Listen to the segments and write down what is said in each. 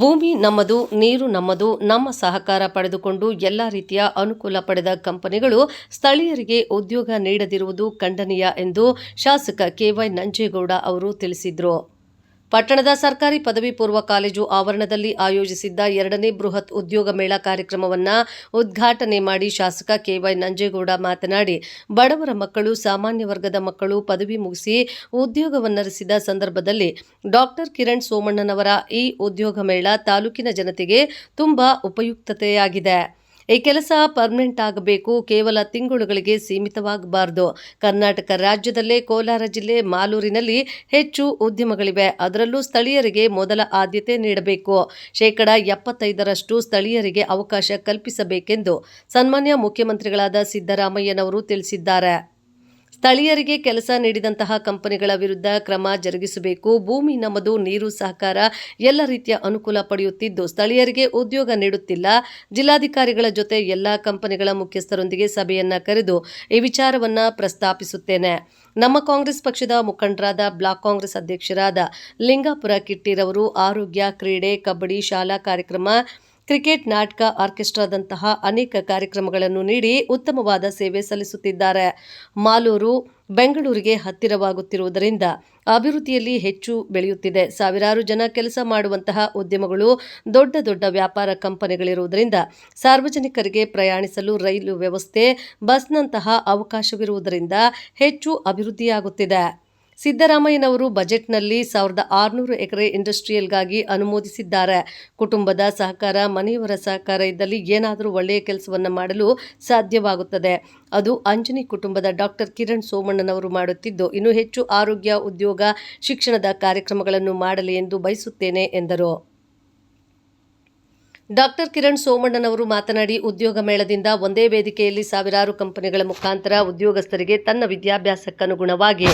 ಭೂಮಿ ನಮ್ಮದು, ನೀರು ನಮ್ಮದು, ನಮ್ಮ ಸಹಕಾರ ಪಡೆದುಕೊಂಡು ಎಲ್ಲ ರೀತಿಯ ಅನುಕೂಲ ಪಡೆದ ಕಂಪನಿಗಳು ಸ್ಥಳೀಯರಿಗೆ ಉದ್ಯೋಗ ನೀಡದಿರುವುದು ಖಂಡನೀಯ ಎಂದು ಶಾಸಕ ಕೆವೈ ನಂಜೇಗೌಡ ಅವರು ತಿಳಿಸಿದರು. ಪಟ್ಟಣದ ಸರ್ಕಾರಿ ಪದವಿ ಪೂರ್ವ ಕಾಲೇಜು ಆವರಣದಲ್ಲಿ ಆಯೋಜಿಸಿದ್ದ ಎರಡನೇ ಬೃಹತ್ ಉದ್ಯೋಗ ಮೇಳ ಕಾರ್ಯಕ್ರಮವನ್ನು ಉದ್ಘಾಟನೆ ಮಾಡಿ ಶಾಸಕ ಕೆವೈ ನಂಜೇಗೌಡ ಮಾತನಾಡಿ, ಬಡವರ ಮಕ್ಕಳು, ಸಾಮಾನ್ಯ ವರ್ಗದ ಮಕ್ಕಳು ಪದವಿ ಮುಗಿಸಿ ಉದ್ಯೋಗವನ್ನರಿಸಿದ ಸಂದರ್ಭದಲ್ಲಿ ಡಾಕ್ಟರ್ ಕಿರಣ್ ಸೋಮಣ್ಣನವರ ಈ ಉದ್ಯೋಗ ಮೇಳ ತಾಲೂಕಿನ ಜನತೆಗೆ ತುಂಬಾ ಉಪಯುಕ್ತತೆಯಾಗಿದೆ. ಈ ಕೆಲಸ ಪರ್ಮನೆಂಟ್ ಆಗಬೇಕು, ಕೇವಲ ತಿಂಗಳುಗಳಿಗೆ ಸೀಮಿತವಾಗಬಾರದು. ಕರ್ನಾಟಕ ರಾಜ್ಯದಲ್ಲೇ ಕೋಲಾರ ಜಿಲ್ಲೆ ಮಾಲೂರಿನಲ್ಲಿ ಹೆಚ್ಚು ಉದ್ಯಮಗಳಿವೆ. ಅದರಲ್ಲೂ ಸ್ಥಳೀಯರಿಗೆ ಮೊದಲ ಆದ್ಯತೆ ನೀಡಬೇಕು. ಶೇಕಡ ಎಪ್ಪತ್ತೈದರಷ್ಟು ಸ್ಥಳೀಯರಿಗೆ ಅವಕಾಶ ಕಲ್ಪಿಸಬೇಕೆಂದು ಸನ್ಮಾನ್ಯ ಮುಖ್ಯಮಂತ್ರಿಗಳಾದ ಸಿದ್ದರಾಮಯ್ಯನವರು ತಿಳಿಸಿದ್ದಾರೆ. ಸ್ಥಳೀಯರಿಗೆ ಕೆಲಸ ನೀಡಿದಂತಹ ಕಂಪನಿಗಳ ವಿರುದ್ಧ ಕ್ರಮ ಜರುಗಿಸಬೇಕು. ಭೂಮಿ ನಮ್ಮದು ನೀರು ಸಹಕಾರ ಎಲ್ಲ ರೀತಿಯ ಅನುಕೂಲ ಪಡೆಯುತ್ತಿದ್ದು, ಸ್ಥಳೀಯರಿಗೆ ಉದ್ಯೋಗ ನೀಡುತ್ತಿಲ್ಲ. ಜಿಲ್ಲಾಧಿಕಾರಿಗಳ ಜೊತೆ ಎಲ್ಲ ಕಂಪನಿಗಳ ಮುಖ್ಯಸ್ಥರೊಂದಿಗೆ ಸಭೆಯನ್ನ ಕರೆದು ಈ ವಿಚಾರವನ್ನ ಪ್ರಸ್ತಾಪಿಸುತ್ತೇನೆ. ನಮ್ಮ ಕಾಂಗ್ರೆಸ್ ಪಕ್ಷದ ಮುಖಂಡರಾದ ಬ್ಲಾಕ್ ಕಾಂಗ್ರೆಸ್ ಅಧ್ಯಕ್ಷರಾದ ಲಿಂಗಾಪುರ ಕಿಟ್ಟಿರವರು ಆರೋಗ್ಯ, ಕ್ರೀಡೆ, ಕಬಡ್ಡಿ, ಶಾಲಾ ಕಾರ್ಯಕ್ರಮ ಕ್ರಿಕೆಟ್ ನಾಟಕ ಆರ್ಕೆಸ್ಟ್ರಾದಂತಹ ಅನೇಕ ಕಾರ್ಯಕ್ರಮಗಳನ್ನು ನೀಡಿ ಉತ್ತಮವಾದ ಸೇವೆ ಸಲ್ಲಿಸುತ್ತಿದ್ದಾರೆ. ಮಾಲೂರು, ಬೆಂಗಳೂರಿಗೆ ಹತ್ತಿರವಾಗುತ್ತಿರುವುದರಿಂದ ಅಭಿವೃದ್ಧಿಯಲ್ಲಿ ಹೆಚ್ಚು ಬೆಳೆಯುತ್ತಿದೆ. ಸಾವಿರಾರು ಜನ ಕೆಲಸ ಮಾಡುವಂತಹ ಉದ್ಯಮಗಳು ದೊಡ್ಡ ದೊಡ್ಡ ವ್ಯಾಪಾರ ಕಂಪನಿಗಳಿರುವುದರಿಂದ ಸಾರ್ವಜನಿಕರಿಗೆ ಪ್ರಯಾಣಿಸಲು ರೈಲು ವ್ಯವಸ್ಥೆ, ಬಸ್ನಂತಹ ಅವಕಾಶವಿರುವುದರಿಂದ ಹೆಚ್ಚು ಅಭಿವೃದ್ಧಿಯಾಗುತ್ತಿದೆ. ಸಿದ್ದರಾಮಯ್ಯನವರು ಬಜೆಟ್ನಲ್ಲಿ ಸಾವಿರದ ಆರುನೂರು ಎಕರೆ ಇಂಡಸ್ಟ್ರಿಯಲ್ಗಾಗಿ ಅನುಮೋದಿಸಿದ್ದಾರೆ. ಕುಟುಂಬದ ಸಹಕಾರ, ಮನೆಯವರ ಸಹಕಾರ ಇದ್ದಲ್ಲಿ ಏನಾದರೂ ಒಳ್ಳೆಯ ಕೆಲಸವನ್ನು ಮಾಡಲು ಸಾಧ್ಯವಾಗುತ್ತದೆ. ಅದು ಅಂಜನಿ ಕುಟುಂಬದ ಡಾಕ್ಟರ್ ಕಿರಣ್ ಸೋಮಣ್ಣನವರು ಮಾಡುತ್ತಿದ್ದು, ಇನ್ನೂ ಹೆಚ್ಚು ಆರೋಗ್ಯ, ಉದ್ಯೋಗ, ಶಿಕ್ಷಣದ ಕಾರ್ಯಕ್ರಮಗಳನ್ನು ಮಾಡಲಿ ಎಂದು ಬಯಸುತ್ತೇನೆ ಎಂದರು. ಡಾಕ್ಟರ್ ಕಿರಣ್ ಸೋಮಣ್ಣನವರು ಮಾತನಾಡಿ, ಉದ್ಯೋಗ ಮೇಳದಿಂದ ಒಂದೇ ವೇದಿಕೆಯಲ್ಲಿ ಸಾವಿರಾರು ಕಂಪನಿಗಳ ಮುಖಾಂತರ ಉದ್ಯೋಗಸ್ಥರಿಗೆ ತನ್ನ ವಿದ್ಯಾಭ್ಯಾಸಕ್ಕನುಗುಣವಾಗಿ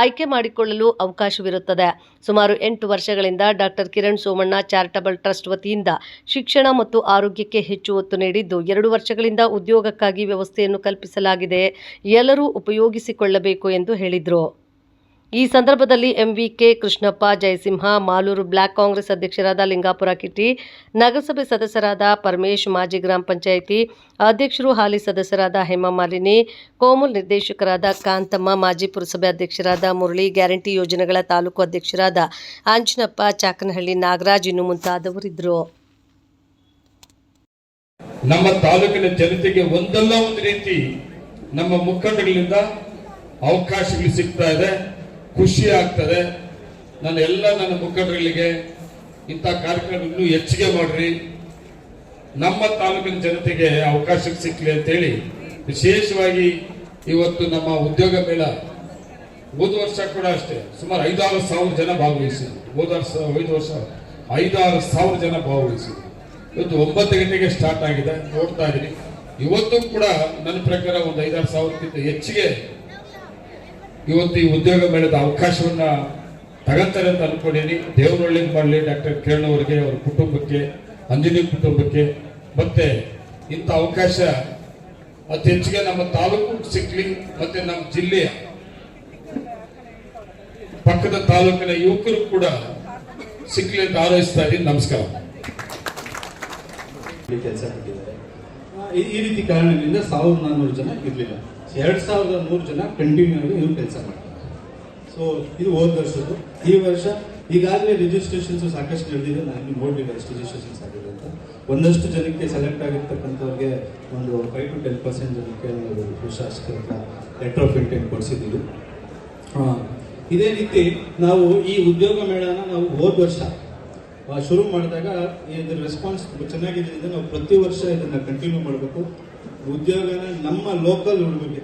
ಆಯ್ಕೆ ಮಾಡಿಕೊಳ್ಳಲು ಅವಕಾಶವಿರುತ್ತದೆ. ಸುಮಾರು ಎಂಟು ವರ್ಷಗಳಿಂದ doctor Kiran Somanna charitable trust ವತಿಯಿಂದ ಶಿಕ್ಷಣ ಮತ್ತು ಆರೋಗ್ಯಕ್ಕೆ ಹೆಚ್ಚು ಒತ್ತು ನೀಡಿದ್ದು, ಎರಡು ವರ್ಷಗಳಿಂದ ಉದ್ಯೋಗಕ್ಕಾಗಿ ವ್ಯವಸ್ಥೆಯನ್ನು ಕಲ್ಪಿಸಲಾಗಿದೆ. ಎಲ್ಲರೂ ಉಪಯೋಗಿಸಿಕೊಳ್ಳಬೇಕು ಎಂದು ಹೇಳಿದರು. ಈ ಸಂದರ್ಭದಲ್ಲಿ M V K Krishnappa, Jayasimha, Malur block Congress ಅಧ್ಯಕ್ಷರಾದ ಲಿಂಗಾಪುರ ಕಿಟ್ಟಿ, ನಗರಸಭೆ ಸದಸ್ಯರಾದ ಪರಮೇಶ್, ಮಾಜಿ ಗ್ರಾಮ ಪಂಚಾಯಿತಿ ಅಧ್ಯಕ್ಷರು, ಹಾಲಿ ಸದಸ್ಯರಾದ ಹೇಮಮಾಲಿನಿ ಕೋಮುಲ್ ನಿರ್ದೇಶಕರಾದ ಕಾಂತಮ್ಮ, ಮಾಜಿ ಪುರಸಭೆ ಅಧ್ಯಕ್ಷರಾದ ಮುರಳಿ, ಗ್ಯಾರಂಟಿ ಯೋಜನೆಗಳ ತಾಲೂಕು ಅಧ್ಯಕ್ಷರಾದ ಆಂಜನಪ್ಪ ಚಾಕನಹಳ್ಳಿ ನಾಗರಾಜ್ ಇನ್ನು ಮುಂತಾದವರಿದ್ದರು. ನಮ್ಮ ತಾಲೂಕಿನ ಜನತೆಗೆ ಒಂದಲ್ಲ ಒಂದು ರೀತಿ ನಮ್ಮ ಮುಖಂಡಗಳಿಂದ ಅವಕಾಶಗಳು ಸಿಗ್ತಾ ಇದೆ. ಖುಷಿ ಆಗ್ತದೆ. ನಾನು ಎಲ್ಲ ನನ್ನ ಮುಖಂಡಗಳಿಗೆ ಇಂಥ ಕಾರ್ಯಕ್ರಮ ಇನ್ನೂ ಹೆಚ್ಚಿಗೆ ಮಾಡ್ರಿ. ನಮ್ಮ ತಾಲೂಕಿನ ಜನತೆಗೆ ಅವಕಾಶ ಸಿಕ್ಕಲಿ ಅಂತೇಳಿ ವಿಶೇಷವಾಗಿ ಇವತ್ತು ನಮ್ಮ ಉದ್ಯೋಗ ಮೇಳ ಹೋದ ವರ್ಷ ಕೂಡ ಅಷ್ಟೇ, ಸುಮಾರು ಐದಾರು ಸಾವಿರ ಜನ ಭಾಗವಹಿಸಿದ್ರು ಹೋದ ವರ್ಷ, ಐದು ವರ್ಷ, ಐದಾರು ಸಾವಿರ ಜನ ಭಾಗವಹಿಸಿದ್ರು ಇವತ್ತು ಒಂಬತ್ತು ಗಂಟೆಗೆ ಸ್ಟಾರ್ಟ್ ಆಗಿದೆ, ನೋಡ್ತಾ ಇದ್ದೀನಿ. ಇವತ್ತು ಕೂಡ ನನ್ನ ಪ್ರಕಾರ ಒಂದು ಐದಾರು ಸಾವಿರಕ್ಕಿಂತ ಹೆಚ್ಚಿಗೆ ಇವತ್ತು ಈ ಉದ್ಯೋಗ ಮೇಳದ ಅವಕಾಶವನ್ನ ತಗಂತಾರೆ ಅಂತ ಅನ್ಕೊಂಡಿನಿ ದೇವನಹಳ್ಳಿ ಮಾಡಲಿ ಡಾಕ್ಟರ್ ಕಿರಣ್ ಅವರಿಗೆ, ಅವ್ರ ಕುಟುಂಬಕ್ಕೆ ಅಂಜನಿ ಕುಟುಂಬಕ್ಕೆ. ಮತ್ತೆ ಇಂಥ ಅವಕಾಶ ಅತಿ ಹೆಚ್ಚಿಗೆ ನಮ್ಮ ತಾಲೂಕು ಸಿಕ್ಲಿ ಮತ್ತೆ ನಮ್ಮ ಜಿಲ್ಲೆಯ ಪಕ್ಕದ ತಾಲೂಕಿನ ಯುವಕರು ಕೂಡ ಸಿಕ್ಲಿ ಅಂತ ಆರೈಸ್ತಾ ಇದ್ದೀನಿ. ನಮಸ್ಕಾರ. ಈ ರೀತಿ ಕಾರಣದಿಂದ ಸಾವಿರದ ನಾನ್ನೂರು ಜನ ಇರಲಿಲ್ಲ. ಎರಡ್ ಸಾವಿರದ ನೂರು ಜನ ಕಂಟಿನ್ಯೂ ಆಗಿ ಇವ್ರು ಕೆಲಸ ಮಾಡ್ತಾರೆ. ಸೊ ಇದು ಹೋದ ವರ್ಷದ್ದು. ಈ ವರ್ಷ ಈಗಾಗಲೇ ರಿಜಿಸ್ಟ್ರೇಷನ್ಸ್ ಸಾಕಷ್ಟು ನಡೆದಿದೆ ನಾನು ನೋಡಲಿಲ್ಲ ಎಷ್ಟು ರಿಜಿಸ್ಟ್ರೇಷನ್ಸ್ ಆಗಿದೆ ಅಂತ. ಒಂದಷ್ಟು ಜನಕ್ಕೆ ಸೆಲೆಕ್ಟ್ ಆಗಿರ್ತಕ್ಕಂಥವ್ರಿಗೆ ಒಂದು ಫೈವ್ ಟು ಟೆನ್ ಪರ್ಸೆಂಟ್ ಜನಕ್ಕೆ ನಾವು ಶಾಸಕರ ಲೆಟರ್ ಆಫ್ ಇಂಟೆಂಟ್ ಕೊಡಿಸಿದ್ದೀವಿ. ಇದೇ ರೀತಿ ನಾವು ಈ ಉದ್ಯೋಗ ಮೇಳನ ನಾವು ಹೋದ ವರ್ಷ ಶುರು ಮಾಡಿದಾಗ ಇದ್ರ ರೆಸ್ಪಾನ್ಸ್ ಚೆನ್ನಾಗಿದೆ ನಾವು ಪ್ರತಿ ವರ್ಷ ಇದನ್ನು ಕಂಟಿನ್ಯೂ ಮಾಡಬೇಕು. ಉದ್ಯೋಗನ ನಮ್ಮ ಲೋಕಲ್ ಹುಡುಗರಿಗೆ.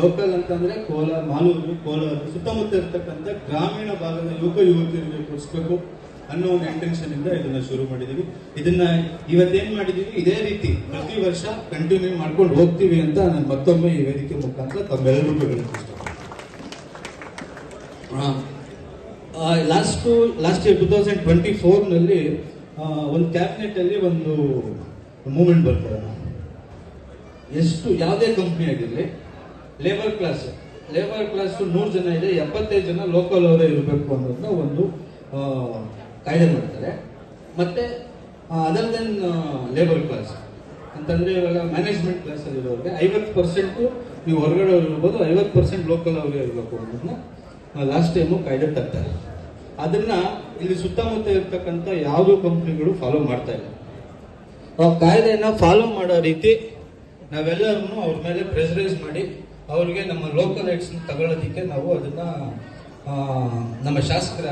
ಲೋಕಲ್ ಅಂತಂದ್ರೆ ಕೋಲಾರ, ಮಾಲೂರು, ಕೋಲಾರ, ಸುತ್ತಮುತ್ತ ಇರ್ತಕ್ಕಂಥ ಗ್ರಾಮೀಣ ಭಾಗದ ಯುವಕ, ಯುವತಿಯರಿಗೆ ಕೊಡಿಸ್ಬೇಕು ಅನ್ನೋ ಒಂದು ಇಂಟೆನ್ಷನ್ ಇಂದ ಇದನ್ನ ಶುರು ಮಾಡಿದೀವಿ. ಇದನ್ನ ಇವತ್ತೇನ್ ಮಾಡಿದೀವಿ? ಇದೇ ರೀತಿ ಪ್ರತಿ ವರ್ಷ ಕಂಟಿನ್ಯೂ ಮಾಡ್ಕೊಂಡು ಹೋಗ್ತೀವಿ ಅಂತ ನಾನು ಮತ್ತೊಮ್ಮೆ ಈ ವೇದಿಕೆ ಮುಖಾಂತರ ತಮ್ಮೆಲ್ಲರಿಗೂ last last year two thousand twenty ಫೋರ್ನಲ್ಲಿ ಒಂದು ಕ್ಯಾಬಿನೆಟ್ ಅಲ್ಲಿ ಒಂದು ಮೂಮೆಂಟ್ ಬರ್ತಾರೆ ಎಷ್ಟು ಯಾವುದೇ ಕಂಪ್ನಿ ಆಗಿರಲಿ ಲೇಬರ್ ಕ್ಲಾಸ್ ಲೇಬರ್ ಕ್ಲಾಸ್ ನೂರು ಜನ ಇದೆ ಎಪ್ಪತ್ತೈದು ಜನ ಲೋಕಲ್ ಅವರೇ ಇರಬೇಕು ಅನ್ನೋದನ್ನ ಒಂದು ಕಾಯ್ದೆ ಮಾಡ್ತಾರೆ. ಮತ್ತೆ ಅದರ್ ದೆನ್ ಲೇಬರ್ ಕ್ಲಾಸ್ ಅಂತಂದ್ರೆ ಇವಾಗ ಮ್ಯಾನೇಜ್ಮೆಂಟ್ ಕ್ಲಾಸ್ ಇರೋರಿಗೆ ಐವತ್ತು ಪರ್ಸೆಂಟ್ ನೀವು ಹೊರಗಡೆ ಇರ್ಬೋದು, ಐವತ್ತು ಪರ್ಸೆಂಟ್ ಲೋಕಲ್ ಅವರೇ ಇರಬೇಕು ಅನ್ನೋದನ್ನ ಲಾಸ್ಟ್ ಟೈಮು ಕಾಯ್ದೆ ತರ್ತಾರೆ. ಅದನ್ನ ಇಲ್ಲಿ ಸುತ್ತಮುತ್ತ ಇರ್ತಕ್ಕಂಥ ಯಾವುದೋ ಕಂಪ್ನಿಗಳು ಫಾಲೋ ಮಾಡ್ತಾ ಇಲ್ಲ. ಆ ಕಾಯ್ದೆಯನ್ನ ಫಾಲೋ ಮಾಡೋ ರೀತಿ ನಾವೆಲ್ಲರೂ ಅವ್ರ ಮೇಲೆ ಪ್ರೆಸರೈಸ್ ಮಾಡಿ ಅವ್ರಿಗೆ ನಮ್ಮ ಲೋಕಲ್ ರೈಟ್ಸ್ ತಗೊಳ್ಳೋದಕ್ಕೆ ನಾವು ಅದನ್ನ ನಮ್ಮ ಶಾಸಕರ